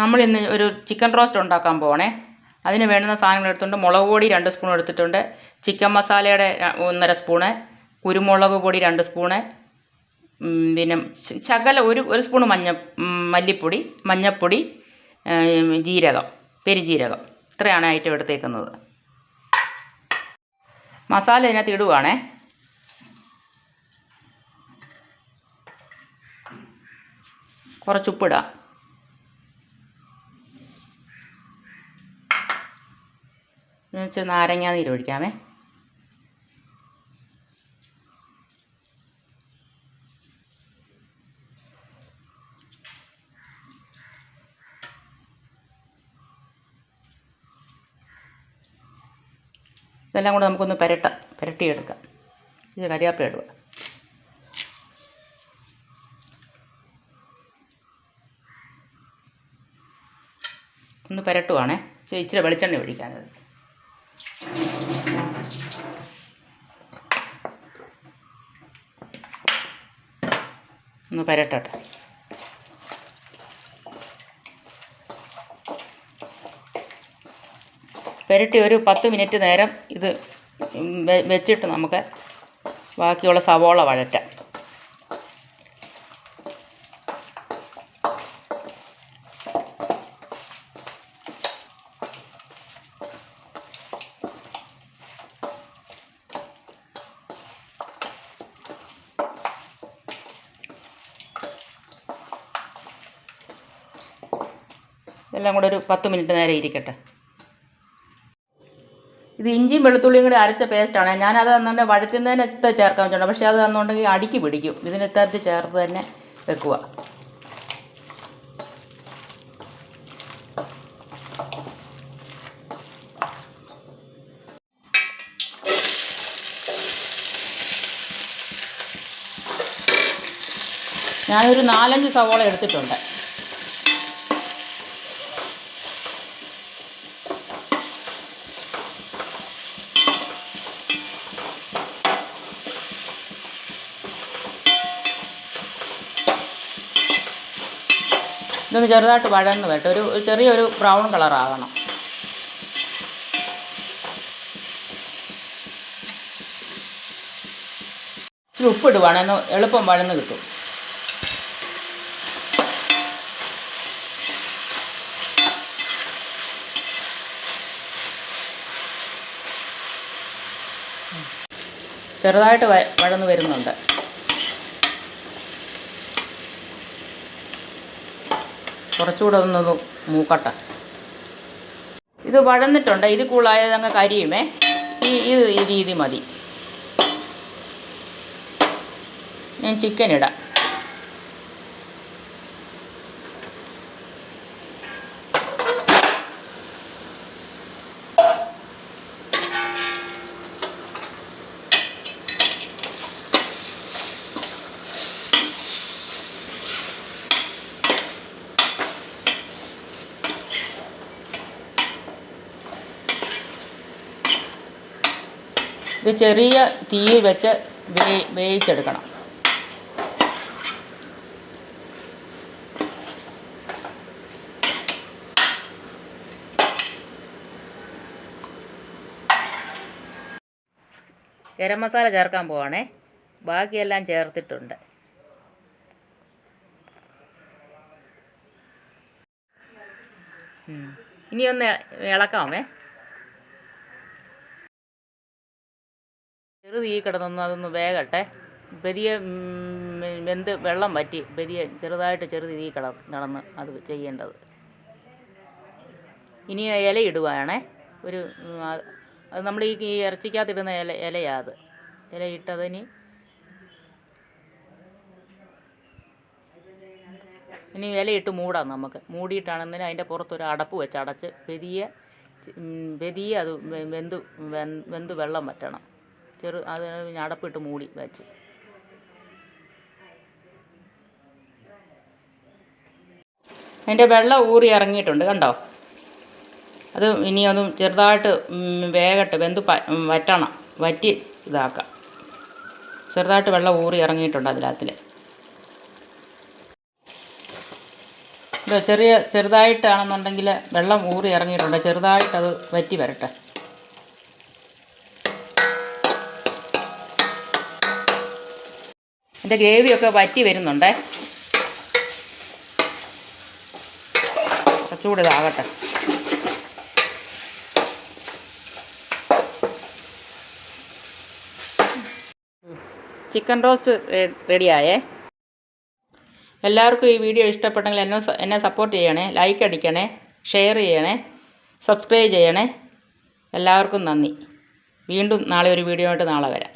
നമ്മൾ ഇന്ന് ഒരു ചിക്കൻ റോസ്റ്റ് ഉണ്ടാക്കാൻ പോകണേ അതിന് വേണ്ടുന്ന സാധനങ്ങൾ എടുത്തുകൊണ്ട് മുളക് പൊടി രണ്ട് സ്പൂൺ എടുത്തിട്ടുണ്ട്. ചിക്കൻ മസാലയുടെ ഒന്നര സ്പൂണ് കുരുമുളക് പൊടി രണ്ട് സ്പൂണ് പിന്നെ ശകല ഒരു ഒരു സ്പൂൺ മഞ്ഞ മല്ലിപ്പൊടി മഞ്ഞൾപ്പൊടി ജീരകം പെരുജീരകം. ഇത്രയാണ് ഐറ്റം എടുത്തേക്കുന്നത്. മസാല ഇതിനകത്ത് ഇടുവാണേ. കുറച്ച് എന്ന് വെച്ചാൽ നാരങ്ങാ നീര് ഒഴിക്കാമേ. ഇതെല്ലാം കൂടെ നമുക്കൊന്ന് പുരട്ടാം പുരട്ടിയെടുക്കാം. ഇത് കരിയാപ്പില ഇടുക. ഒന്ന് പുരട്ടുവാണേ. ഇച്ചിരി വെളിച്ചെണ്ണ ഒഴിക്കാനത് ഒന്ന് പുരട്ടട്ടെ. പുരട്ടി ഒരു പത്ത് മിനിറ്റ് നേരം ഇത് വെച്ചിട്ട് നമുക്ക് ബാക്കിയുള്ള സവോള വഴറ്റാം. ഇതെല്ലാം കൂടെ ഒരു പത്ത് മിനിറ്റ് നേരെ ഇരിക്കട്ടെ. ഇത് ഇഞ്ചിയും വെളുത്തുള്ളിയും കൂടി അരച്ച പേസ്റ്റാണ് ഞാനത് അന്നുകൊണ്ട് വഴറ്റുന്നതിനകത്ത് ചേർക്കാൻ വെച്ചിട്ടുണ്ട് പക്ഷേ അത് അന്നുണ്ടെങ്കിൽ അടിക്ക് പിടിക്കും. ഇതിനകത്ത് ചേർത്ത് തന്നെ വെക്കുക. ഞാനൊരു നാലഞ്ച് സവോള എടുത്തിട്ടുണ്ട്. ഇതൊന്ന് ചെറുതായിട്ട് വഴന്ന് വരട്ടെ. ഒരു ചെറിയൊരു ബ്രൗൺ കളറാകണം ഇച്ചിരി ഉപ്പിടുവാണ് എന്ന് എളുപ്പം വഴന്ന് കിട്ടും. ചെറുതായിട്ട് വഴന്ന് വരുന്നുണ്ട്. കുറച്ചുകൂടെ ഒന്നത് മൂക്കട്ടെ. ഇത് വഴന്നിട്ടുണ്ട് ഇത് കൂളായത് അങ്ങ് കരിയുമേ. ഈ ഇത് ഈ രീതി മതി. ഞാൻ ചിക്കൻ ഇടാം. ഇത് ചെറിയ തീയിൽ വെച്ച് വേ വേവിച്ചെടുക്കണം. ഗരം മസാല ചേർക്കാൻ പോവാണേ. ബാക്കിയെല്ലാം ചേർത്തിട്ടുണ്ട്. ഇനിയൊന്ന് ഇളക്കാമേ. ചെറു തീ കിടന്നൊന്ന് അതൊന്ന് വേകട്ടെ. പെരിയ വെന്ത് വെള്ളം വറ്റി പെരിയ ചെറുതായിട്ട് ചെറു തീ കിട നടന്ന് അത് ചെയ്യേണ്ടത്. ഇനി ഇല ഇടുവാണേ. ഒരു അത് നമ്മൾ ഈ ഇറച്ചിക്കകത്തിടുന്ന ഇല ഇലയാ അത്. ഇല ഇട്ടതിന് ഇനി ഇലയിട്ട് മൂടാം നമുക്ക്. മൂടിയിട്ടാണെന്നതിന് അതിന്റെ പുറത്തൊരു അടപ്പ് വെച്ച് അടച്ച് പെരിയ പെരിയ അത് വെന്ത് വെന്ത് വെള്ളം വറ്റണം. ചെറു അത് പിന്നെ അടപ്പിട്ട് മൂടി വെച്ച്. അതിന്റെ വെള്ളം ഊറി ഇറങ്ങിയിട്ടുണ്ട് കണ്ടോ? അത് ഇനി ഒന്ന് ചെറുതായിട്ട് വേഗട്ട് വെന്ത് വറ്റണം. വറ്റി ഇതാക്കാം. ചെറുതായിട്ട് വെള്ളം ഊറി ഇറങ്ങിയിട്ടുണ്ട് അതിനകത്തിൽ ചെറിയ ചെറുതായിട്ടാണെന്നുണ്ടെങ്കിൽ വെള്ളം ഊറി ഇറങ്ങിയിട്ടുണ്ട്. ചെറുതായിട്ടത് വറ്റി വരട്ടെ. എന്റെ ഗ്രേവിയൊക്കെ വറ്റി വരുന്നുണ്ടേ. കുറച്ചുകൂടി ഇതാകട്ടെ. ചിക്കൻ റോസ്റ്റ് റെഡിയായേ. എല്ലാവർക്കും ഈ വീഡിയോ ഇഷ്ടപ്പെട്ടെങ്കിൽ എന്നെ എന്നെ സപ്പോർട്ട് ചെയ്യണേ ലൈക്ക് അടിക്കണേ ഷെയർ ചെയ്യണേ സബ്സ്ക്രൈബ് ചെയ്യണേ. എല്ലാവർക്കും നന്ദി. വീണ്ടും നാളെ ഒരു വീഡിയോ ആയിട്ട് നാളെ വരാം.